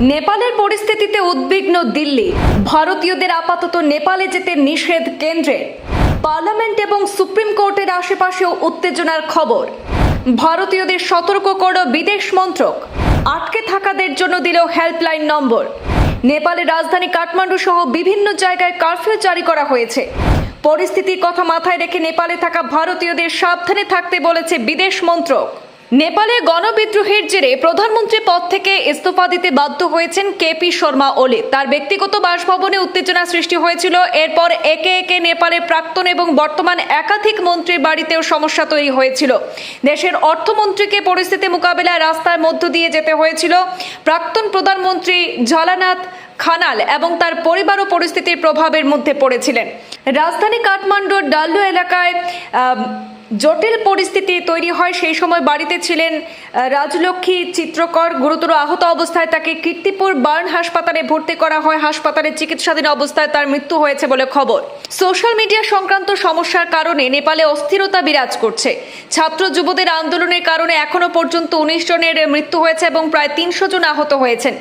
নেপালের পরিস্থিতিতে উদ্বিগ্ন দিল্লি। ভারতীয়দের আপাতত নেপালে যেতে নিষেধ কেন্দ্রে। পার্লামেন্ট এবং সুপ্রিম কোর্টের আশেপাশেও উত্তেজনার খবর। ভারতীয়দের সতর্ক করল বিদেশ মন্ত্রক। আটকে থাকাদের জন্য দিল হেল্পলাইন নম্বর। নেপালের রাজধানী কাঠমান্ডু সহ বিভিন্ন জায়গায় কারফিউ জারি করা হয়েছে। পরিস্থিতির কথা মাথায় রেখে নেপালে থাকা ভারতীয়দের সাবধানে থাকতে বলেছে বিদেশ মন্ত্রক। নেপালে গণবিদ্রোহের জেরে প্রধানমন্ত্রী পদ থেকে ইস্তফা দিতে বাধ্য হয়েছেন কেপি শর্মা ওলি। তার ব্যক্তিগত বাসভবনে উত্তেজনা সৃষ্টি হয়েছিল। এরপর একে একে নেপালের প্রাক্তন এবং বর্তমান একাধিক মন্ত্রীর বাড়িতেও সমস্যা তৈরি হয়েছিল। দেশের অর্থমন্ত্রীকে পরিস্থিতি মোকাবেলায় রাস্তার মধ্য দিয়ে যেতে হয়েছিল। প্রাক্তন প্রধানমন্ত্রী ঝালানাথ খানাল এবং তার পরিবারও পরিস্থিতির প্রভাবের মধ্যে পড়েছিলেন। রাজধানী কাঠমান্ডুর ডাল্লু এলাকায় জটিল পরিস্থিতি তৈরি হয়, সেই সময় বাড়িতে ছিলেন রাজলক্ষ্মী চিত্রকর। গুরুতর আহত অবস্থায় তাকে কীর্তিপুর বার্ন হাসপাতালে ভর্তি করা হয়। হাসপাতালে চিকিৎসাধীন অবস্থায় তার মৃত্যু হয়েছে বলে খবর। সোশ্যাল মিডিয়া সংক্রান্ত সমস্যার কারণে নেপালে অস্থিরতা বিরাজ করছে। ছাত্র যুবদের আন্দোলনের কারণে এখনও পর্যন্ত উনিশ জনের মৃত্যু হয়েছে এবং প্রায় তিনশো জন আহত হয়েছেন।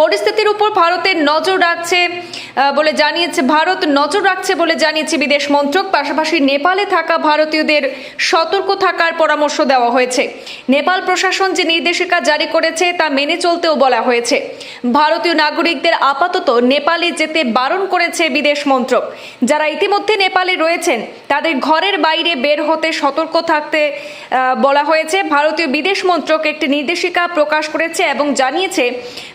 পরিস্থিতির উপর ভারতের নজর রাখছে বলে জানিয়েছে, ভারত নজর রাখছে বলে জানিয়েছে বিদেশ মন্ত্রক। পাশাপাশি নেপালে থাকা ভারতীয়দের সতর্ক থাকার পরামর্শ দেওয়া হয়েছে। নেপাল প্রশাসন যে নির্দেশিকা জারি করেছে তা মেনে চলতেও বলা হয়েছে। ভারতীয় নাগরিকদের আপাতত নেপালে যেতে বারণ করেছে বিদেশ মন্ত্রক, যারা ইতিমধ্যে নেপালে রয়েছেন। তাদের ঘরের বাইরে বের হতে সতর্ক থাকতে বলা হয়েছে। ভারতীয় বিদেশ মন্ত্রক একটি নির্দেশিকা প্রকাশ করেছে এবং জানিয়েছে,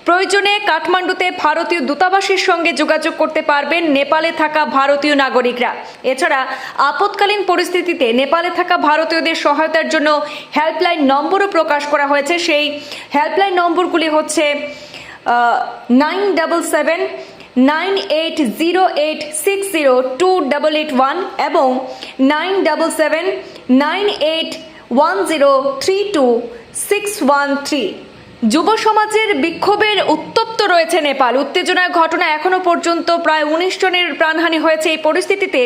প্রয়োজনে কাঠমান্ডুতে ভারতীয় দূতাবাসের সঙ্গে যোগাযোগ করতে পারবেন নেপালে থাকা ভারতীয় নাগরিকরা। এছাড়া, আপৎকালীন পরিস্থিতিতে নেপালে থাকা ভারতীয়দের সহায়তার জন্য হেল্পলাইন নম্বরও প্রকাশ করা হয়েছে। সেই হেল্পলাইন নম্বরগুলি হচ্ছে nine double seven nine eight zero eight six zero two double eight one এবং nine double seven nine eight one zero three two six one three যুব সমাজের বিক্ষোভের উত্তপ্ত রয়েছে নেপাল। উত্তেজনার ঘটনা এখনও পর্যন্ত প্রায় উনিশ জনের প্রাণহানি হয়েছে। এই পরিস্থিতিতে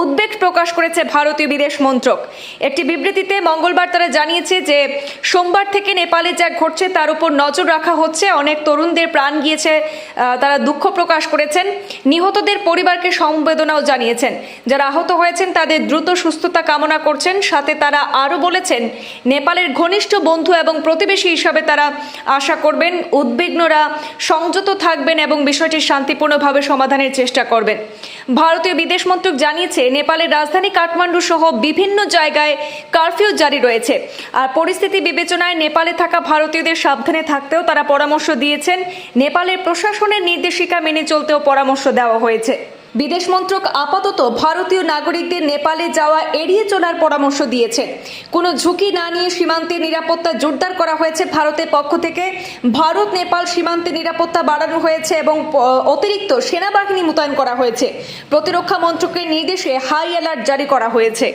উদ্বেগ প্রকাশ করেছে ভারতীয় বিদেশ মন্ত্রক। একটি বিবৃতিতে মঙ্গলবার তারা জানিয়েছে যে, সোমবার থেকে নেপালে যা ঘটছে তার উপর নজর রাখা হচ্ছে। অনেক তরুণদের প্রাণ গিয়েছে তারা দুঃখ প্রকাশ করেছেন। নিহতদের পরিবারকে সমবেদনাও জানিয়েছেন। যারা আহত হয়েছেন তাদের দ্রুত সুস্থতা কামনা করছেন। সাথে তারা আরও বলেছেন, নেপালের ঘনিষ্ঠ বন্ধু এবং প্রতিবেশী হিসাবে তারা আশা করবেন উদ্বিগ্নরা সংযত থাকবেন এবং বিষয়টি শান্তিপূর্ণভাবে সমাধানের চেষ্টা করবেন। ভারতীয় বিদেশ মন্ত্রক জানিয়েছে, নেপালের রাজধানী কাঠমান্ডু সহ বিভিন্ন জায়গায় কারফিউ জারি রয়েছে। আর পরিস্থিতি বিবেচনায় নেপালে থাকা ভারতীয়দের সাবধানে থাকতেও তারা পরামর্শ দিয়েছেন। নেপালের প্রশাসনের নির্দেশিকা মেনে চলতেও পরামর্শ দেওয়া হয়েছে। বিদেশ মন্ত্রক আপাতত ভারতীয় নাগরিকদের নেপালে যাওয়া এড়িয়ে চলার পরামর্শ দিয়েছে। কোনো ঝুঁকি না নিয়ে সীমান্তে নিরাপত্তা জোরদার করা হয়েছে ভারতের পক্ষ থেকে। ভারত, নেপাল সীমান্তে নিরাপত্তা বাড়ানো হয়েছে এবং অতিরিক্ত সেনাবাহিনী মোতায়েন করা হয়েছে। প্রতিরক্ষা মন্ত্রকের নির্দেশে হাই অ্যালার্ট জারি করা হয়েছে।